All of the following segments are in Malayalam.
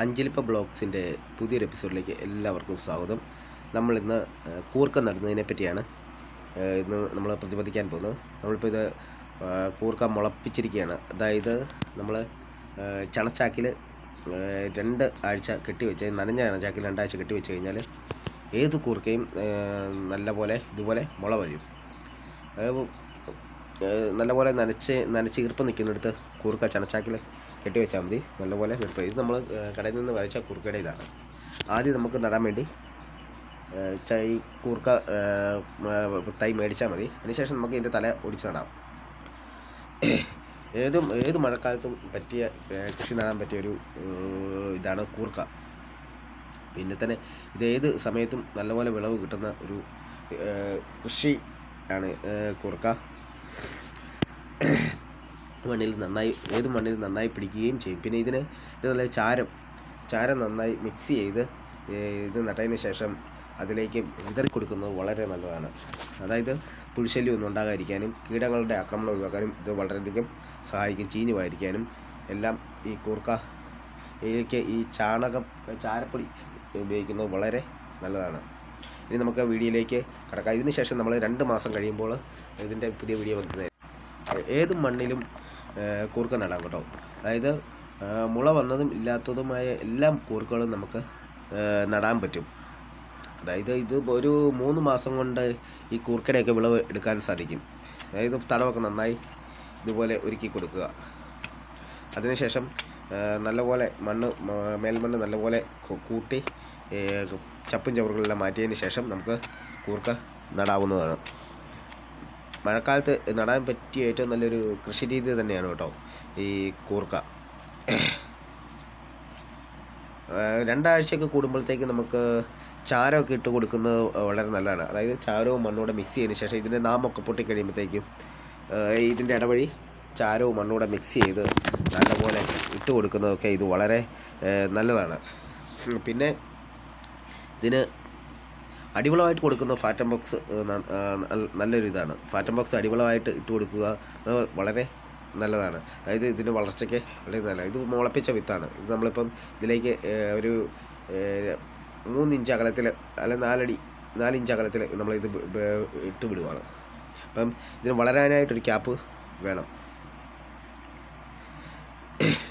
അഞ്ചലിപ്പ ബ്ലോഗ്സിന്റെ പുതിയൊരു എപ്പിസോഡിലേക്ക് എല്ലാവർക്കും സ്വാഗതം. ഏഹ്, കൂർക്ക നടുന്നതിനെ പറ്റിയാണ് ഇന്ന് നമ്മൾ പ്രതിപാദിക്കാൻ പോകുന്നത്. നമ്മളിപ്പോൾ ഇത് കൂർക്ക മുളപ്പിച്ചിരിക്കുകയാണ്. അതായത് നമ്മൾ ചണച്ചാക്കിൽ രണ്ട് ആഴ്ച കെട്ടിവെച്ച് നനഞ്ഞ ചണച്ചാക്കിൽ രണ്ടാഴ്ച കെട്ടിവെച്ച് കഴിഞ്ഞാൽ ഏത് കൂർക്കയും നല്ല പോലെ ഇതുപോലെ മുള വഴിയും നല്ലപോലെ നനച്ച് നനച്ച് ഈർപ്പം നിൽക്കുന്നിടത്ത് കൂർക്ക ചണച്ചാക്കിൽ കെട്ടി വെച്ചാൽ മതി. നല്ലപോലെ വെപ്പ് ഇത് നമ്മൾ കടയിൽ നിന്ന് വരച്ച കൂർക്കയുടെ ഇതാണ്. ആദ്യം നമുക്ക് നടാൻ വേണ്ടി ചൈ കൂർക്ക തൈ മേടിച്ചാൽ മതി. അതിനുശേഷം നമുക്ക് ഇതിന്റെ തല ഒടിച്ച് നടാം. ഏതും ഏത് മഴക്കാലത്തും പറ്റിയ കൃഷി നടാൻ പറ്റിയ ഒരു ഇതാണ് കൂർക്ക. പിന്നെ തന്നെ ഇത് ഏത് സമയത്തും നല്ലപോലെ വിളവ് കിട്ടുന്ന ഒരു കൃഷി ആണ് കൂർക്ക. മണ്ണിൽ നന്നായി ഏത് മണ്ണിൽ നന്നായി പിടിക്കുകയും ചെയ്യും. പിന്നെ ഇതിന് ഇത് നല്ല ചാരം ചാരം നന്നായി മിക്സ് ചെയ്ത് ഇത് നട്ടതിന് ശേഷം അതിലേക്ക് വിതറി കൊടുക്കുന്നത് വളരെ നല്ലതാണ്. അതായത് പുഴുശല്യം ഒന്നും ഉണ്ടാകാതിരിക്കാനും കീടങ്ങളുടെ ആക്രമണം ഒഴിവാക്കാനും ഇത് വളരെയധികം സഹായിക്കും ചീഞ്ഞു പോയിരിക്കാനും എല്ലാം ഈ കൂർക്ക ഇതിലേക്ക് ഈ ചാണകം ചാരപ്പൊടി ഉപയോഗിക്കുന്നത് വളരെ നല്ലതാണ്. ഇനി നമുക്ക് വീഡിയോയിലേക്ക് കിടക്കാം. ഇതിന് ശേഷം നമ്മൾ രണ്ട് മാസം കഴിയുമ്പോൾ ഇതിന്റെ പുതിയ വീഡിയോ വന്നത് ഏത് മണ്ണിലും കൂർക്ക നടാം കേട്ടോ. അതായത് മുള വന്നതും ഇല്ലാത്തതുമായ എല്ലാം കൂർക്കകളും നമുക്ക് നടാൻ പറ്റും. അതായത് ഇത് ഒരു മൂന്ന് മാസം കൊണ്ട് ഈ കൂർക്കയുടെയൊക്കെ വിളവ് എടുക്കാൻ സാധിക്കും. അതായത് തടമൊക്കെ നന്നായി ഇതുപോലെ ഒരുക്കി കൊടുക്കുക. അതിനുശേഷം നല്ലപോലെ മണ്ണ് മേൽമണ്ണ് നല്ലപോലെ കൂട്ടി ചപ്പും ചവറുകളെല്ലാം മാറ്റിയതിന് ശേഷം നമുക്ക് കൂർക്ക നടാവുന്നതാണ്. മഴക്കാലത്ത് നടാൻ പറ്റിയ ഏറ്റവും നല്ലൊരു കൃഷി രീതി തന്നെയാണ് കേട്ടോ ഈ കൂർക്ക. രണ്ടാഴ്ചയൊക്കെ കൂടുമ്പോഴത്തേക്ക് നമുക്ക് ചാരമൊക്കെ ഇട്ട് കൊടുക്കുന്നത് വളരെ നല്ലതാണ്. അതായത് ചാരവും മണ്ണൂടെ മിക്സ് ചെയ്തതിന് ശേഷം ഇതിന്റെ നാമൊക്കെ പൊട്ടിക്കഴിയുമ്പോഴത്തേക്കും ഇതിന്റെ ഇടവഴി ചാരവും മണ്ണൂടെ മിക്സ് ചെയ്ത് നല്ലപോലെ ഇട്ട് കൊടുക്കുന്നതൊക്കെ ഇത് വളരെ നല്ലതാണ്. പിന്നെ ഇതിന് അടിവളമായിട്ട് കൊടുക്കുന്ന ഫാറ്റം ബോക്സ് നല്ലൊരു ഇതാണ്. ഫാറ്റം ബോക്സ് അടിവളമായിട്ട് ഇട്ട് കൊടുക്കുക വളരെ നല്ലതാണ്. അതായത് ഇതിന്റെ വളർച്ചയ്ക്ക് വളരെ നല്ല ഇത് മുളപ്പിച്ച വിത്താണ്. ഇത് നമ്മളിപ്പം ഇതിലേക്ക് ഒരു മൂന്നിഞ്ച് അകലത്തിൽ അല്ലെ നാലടി നാലിഞ്ച് അകലത്തിൽ നമ്മളിത് ഇട്ട് വിടുവാണ്. അപ്പം ഇതിന് വളരാനായിട്ടൊരു ക്യാപ്പ് വേണം.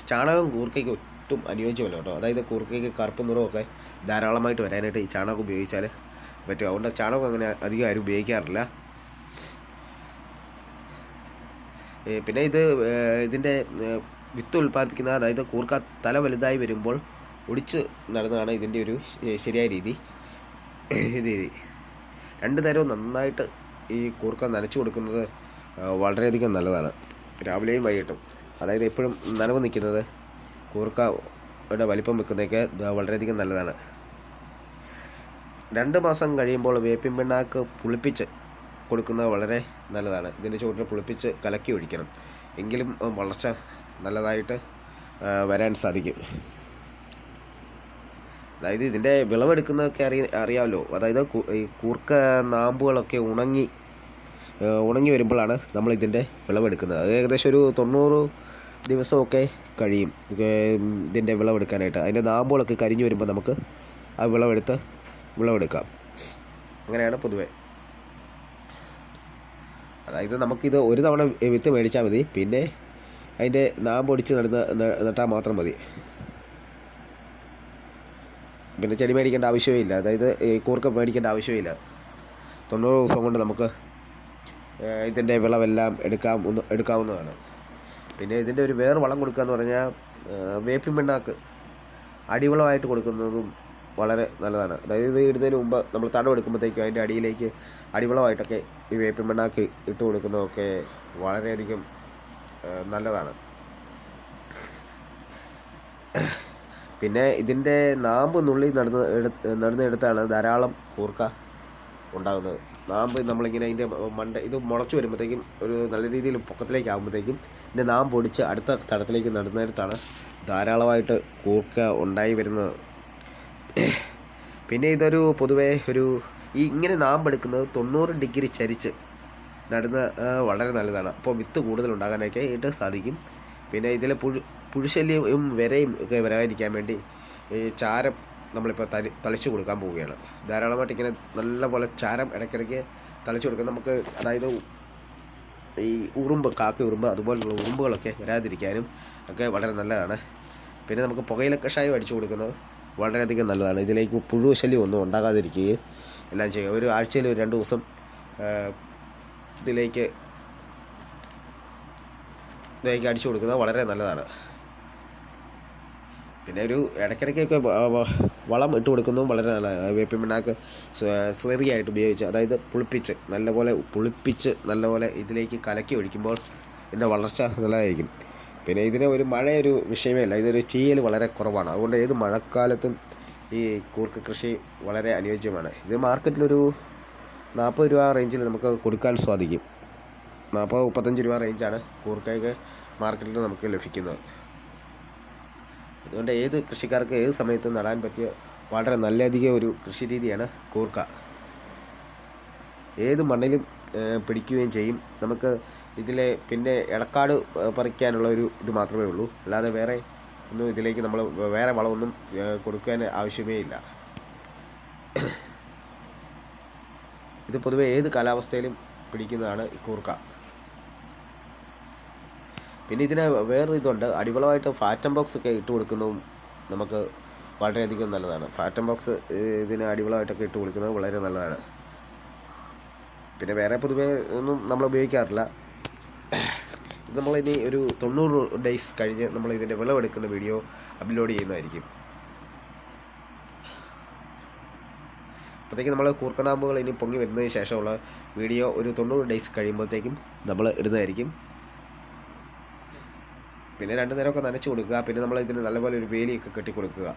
ചാണകം കൂർക്കയ്ക്ക് ഒട്ടും അനുയോജ്യമല്ല കേട്ടോ. അതായത് കൂർക്കയ്ക്ക് കറുപ്പ് നിറമൊക്കെ ധാരാളമായിട്ട് വരാനായിട്ട് ഈ ചാണകം ഉപയോഗിച്ചാൽ പറ്റും അതുകൊണ്ട് ചാണകം അങ്ങനെ അധികം ആരും ഉപയോഗിക്കാറില്ല. പിന്നെ ഇത് ഇതിന്റെ വിത്ത് ഉൽപ്പാദിപ്പിക്കുന്ന അതായത് കൂർക്ക തല വലുതായി വരുമ്പോൾ ഒടിച്ച് നടന്നതാണ് ഇതിന്റെ ഒരു ശരിയായ രീതി. രീതി. രണ്ട് നേരവും നന്നായിട്ട് ഈ കൂർക്ക നനച്ചു കൊടുക്കുന്നത് വളരെയധികം നല്ലതാണ്. രാവിലെയും വൈകിട്ടും. അതായത് എപ്പോഴും നനവ് നിൽക്കുന്നത് കൂർക്കയുടെ വലിപ്പം വെക്കുന്നതൊക്കെ വളരെയധികം നല്ലതാണ്. രണ്ട് മാസം കഴിയുമ്പോൾ വേപ്പിൻ പിണ്ണാക്ക് പുളിപ്പിച്ച് കൊടുക്കുന്നത് വളരെ നല്ലതാണ്. ഇതിന്റെ ചുവട്ടിൽ പുളിപ്പിച്ച് കലക്കി ഒഴിക്കണം. എങ്കിലും വളർച്ച നല്ലതായിട്ട് വരാൻ സാധിക്കും. അതായത് ഇതിന്റെ വിളവെടുക്കുന്നതൊക്കെ അറിയ അറിയാമല്ലോ അതായത് ഈ കൂർക്ക നാമ്പുകളൊക്കെ ഉണങ്ങി ഉണങ്ങി വരുമ്പോഴാണ് നമ്മൾ ഇതിന്റെ വിളവെടുക്കുന്നത്. അത് ഏകദേശം ഒരു തൊണ്ണൂറ് ദിവസമൊക്കെ കഴിയും ഇത് ഇതിന്റെ വിളവെടുക്കാനായിട്ട്. അതിന്റെ നാമ്പുകളൊക്കെ കരിഞ്ഞു വരുമ്പോൾ നമുക്ക് ആ വിളവെടുത്ത് വിളവെടുക്കാം. അങ്ങനെയാണ് പൊതുവെ. അതായത് നമുക്കിത് ഒരു തവണ വിത്ത് മേടിച്ചാൽ മതി. പിന്നെ അതിന്റെ നാമ്പൊടിച്ച് നടുന്ന നട്ടാൽ മാത്രം മതി. പിന്നെ ചെടി മേടിക്കേണ്ട ആവശ്യമേ ഇല്ല അതായത് കൂർക്ക മേടിക്കേണ്ട ആവശ്യമേ ഇല്ല തൊണ്ണൂറ് ദിവസം കൊണ്ട് നമുക്ക് ഇതിന്റെ വിളവെല്ലാം എടുക്കാം ഒന്ന് എടുക്കാവുന്നതാണ്. പിന്നെ ഇതിന്റെ ഒരു വേറെ വളം കൊടുക്കുക എന്ന് പറഞ്ഞാൽ വേപ്പിൻ പിണ്ണാക്ക്. അടിവളമായിട്ട് കൊടുക്കുന്നതും വളരെ നല്ലതാണ്. അതായത് ഇത് ഇടുന്നതിന് മുമ്പ് നമ്മൾ തടം എടുക്കുമ്പോഴത്തേക്കും അതിന്റെ അടിയിലേക്ക് അടിവളമായിട്ടൊക്കെ ഈ വേപ്പിൻ മണ്ണാക്കി ഇട്ട് കൊടുക്കുന്നതൊക്കെ വളരെയധികം നല്ലതാണ്. പിന്നെ ഇതിന്റെ നാമ്പ് നുള്ളി നടന്ന് എടുത്ത് നടന്നെടുത്താണ് ധാരാളം കൂർക്ക ഉണ്ടാകുന്നത്. നാമ്പ് നമ്മളിങ്ങനെ അതിന്റെ മണ്ട ഇത് മുളച്ച് വരുമ്പോഴത്തേക്കും ഒരു നല്ല രീതിയിൽ പൊക്കത്തിലേക്ക് ആകുമ്പോഴത്തേക്കും ഇതിന്റെ നാമ്പ് ഒടിച്ച് അടുത്ത തടത്തിലേക്ക് നടുന്നിടത്താണ് ധാരാളമായിട്ട് കൂർക്ക ഉണ്ടായി വരുന്നത്. പിന്നെ ഇതൊരു പൊതുവേ ഒരു ഈ ഇങ്ങനെ നാമ്പെടുക്കുന്നത് തൊണ്ണൂറ് ഡിഗ്രി ചരിച്ച് നടുന്ന വളരെ നല്ലതാണ്. അപ്പോൾ വിത്ത് കൂടുതൽ ഉണ്ടാകാനൊക്കെ ആയിട്ട് സാധിക്കും. പിന്നെ ഇതിലെ പുഴു പുഴുശല്യവും വിരയും ഒക്കെ വരാതിരിക്കാൻ വേണ്ടി ഈ ചാരം നമ്മളിപ്പോൾ തരി തളിച്ചു കൊടുക്കാൻ പോവുകയാണ്. ധാരാളമായിട്ട് ഇങ്ങനെ നല്ലപോലെ ചാരം ഇടയ്ക്കിടയ്ക്ക് തളിച്ചു കൊടുക്കാൻ നമുക്ക് അതായത് ഈ ഉറുമ്പ് കാക്ക ഉറുമ്പ് അതുപോലുള്ള ഉറുമ്പുകളൊക്കെ വരാതിരിക്കാനും ഒക്കെ വളരെ നല്ലതാണ്. പിന്നെ നമുക്ക് പുകയില കഷായം അടിച്ചു കൊടുക്കുന്നത് വളരെയധികം നല്ലതാണ്. ഇതിലേക്ക് പുഴു ശല്യം ഒന്നും ഉണ്ടാകാതിരിക്കുകയും എല്ലാം ചെയ്യുക. ഒരു ആഴ്ചയിൽ ഒരു രണ്ട് ദിവസം ഇതിലേക്ക് ഇതിലേക്ക് അടിച്ചു കൊടുക്കുന്നത് വളരെ നല്ലതാണ്. പിന്നെ ഒരു ഇടയ്ക്കിടയ്ക്കൊക്കെ വളം ഇട്ട് കൊടുക്കുന്നതും വളരെ നല്ലതാണ്. വേപ്പിൻ പിണ്ണാക്ക് സ്ലെറിയായിട്ട് ഉപയോഗിച്ച് അതായത് പുളിപ്പിച്ച് നല്ലപോലെ പുളിപ്പിച്ച് നല്ലപോലെ ഇതിലേക്ക് കലക്കി ഒഴിക്കുമ്പോൾ ഇതിന്റെ വളർച്ച നല്ലതായിരിക്കും. പിന്നെ ഇതിന് ഒരു മഴയൊരു വിഷയമേ അല്ല. ഇതൊരു ചീയൽ വളരെ കുറവാണ്. അതുകൊണ്ട് ഏത് മഴക്കാലത്തും ഈ കൂർക്ക കൃഷി വളരെ അനുയോജ്യമാണ്. ഇത് മാർക്കറ്റിലൊരു നാൽപ്പത് രൂപ റേഞ്ചിൽ നമുക്ക് കൊടുക്കാൻ സാധിക്കും. നാൽപ്പത് മുപ്പത്തഞ്ച് രൂപ റേഞ്ചാണ് കൂർക്കയ്ക്ക് മാർക്കറ്റിൽ നമുക്ക് ലഭിക്കുന്നത്. അതുകൊണ്ട് ഏത് കൃഷിക്കാർക്ക് ഏത് സമയത്തും നടാൻ പറ്റിയ വളരെ നല്ലധികം ഒരു കൃഷി രീതിയാണ് കൂർക്ക. ഏത് മണ്ണിലും പിടിക്കുകയും ചെയ്യും. നമുക്ക് ഇതിലെ പിന്നെ ഇടക്കാട് പറിക്കാനുള്ള ഒരു ഇത് മാത്രമേ ഉള്ളൂ. അല്ലാതെ വേറെ ഒന്നും ഇതിലേക്ക് നമ്മൾ വേറെ വളമൊന്നും കൊടുക്കാൻ ആവശ്യമേ ഇല്ല. ഇത് പൊതുവെ ഏത് കാലാവസ്ഥയിലും പിടിക്കുന്നതാണ് കൂർക്ക. പിന്നെ ഇതിന് വേറൊരു ഇതുണ്ട്. അടിവളമായിട്ട് ഫാറ്റം ബോക്സ് ഒക്കെ ഇട്ട് കൊടുക്കുന്നതും നമുക്ക് വളരെയധികം നല്ലതാണ്. ഫാറ്റം ബോക്സ് ഇതിന് അടിവളമായിട്ടൊക്കെ ഇട്ട് കൊടുക്കുന്നത് വളരെ നല്ലതാണ്. പിന്നെ വേറെ പൊതുവേ ഒന്നും നമ്മൾ ഉപയോഗിക്കാറില്ല. നമ്മളിനി ഒരു തൊണ്ണൂറ് ഡേയ്സ് കഴിഞ്ഞ് നമ്മൾ ഇതിന്റെ വിളവെടുക്കുന്ന വീഡിയോ അപ്ലോഡ് ചെയ്യുന്നതായിരിക്കും. അപ്പോഴത്തേക്കും നമ്മൾ കൂർക്കനാമ്പുകൾ ഇനി പൊങ്ങി വരുന്നതിന് ശേഷമുള്ള വീഡിയോ ഒരു തൊണ്ണൂറ് ഡേയ്സ് കഴിയുമ്പോഴത്തേക്കും നമ്മൾ ഇടുന്നതായിരിക്കും. പിന്നെ രണ്ട് നേരമൊക്കെ നനച്ച് കൊടുക്കുക. പിന്നെ നമ്മൾ ഇതിന് നല്ലപോലെ ഒരു വേലിയൊക്കെ കെട്ടി കൊടുക്കുക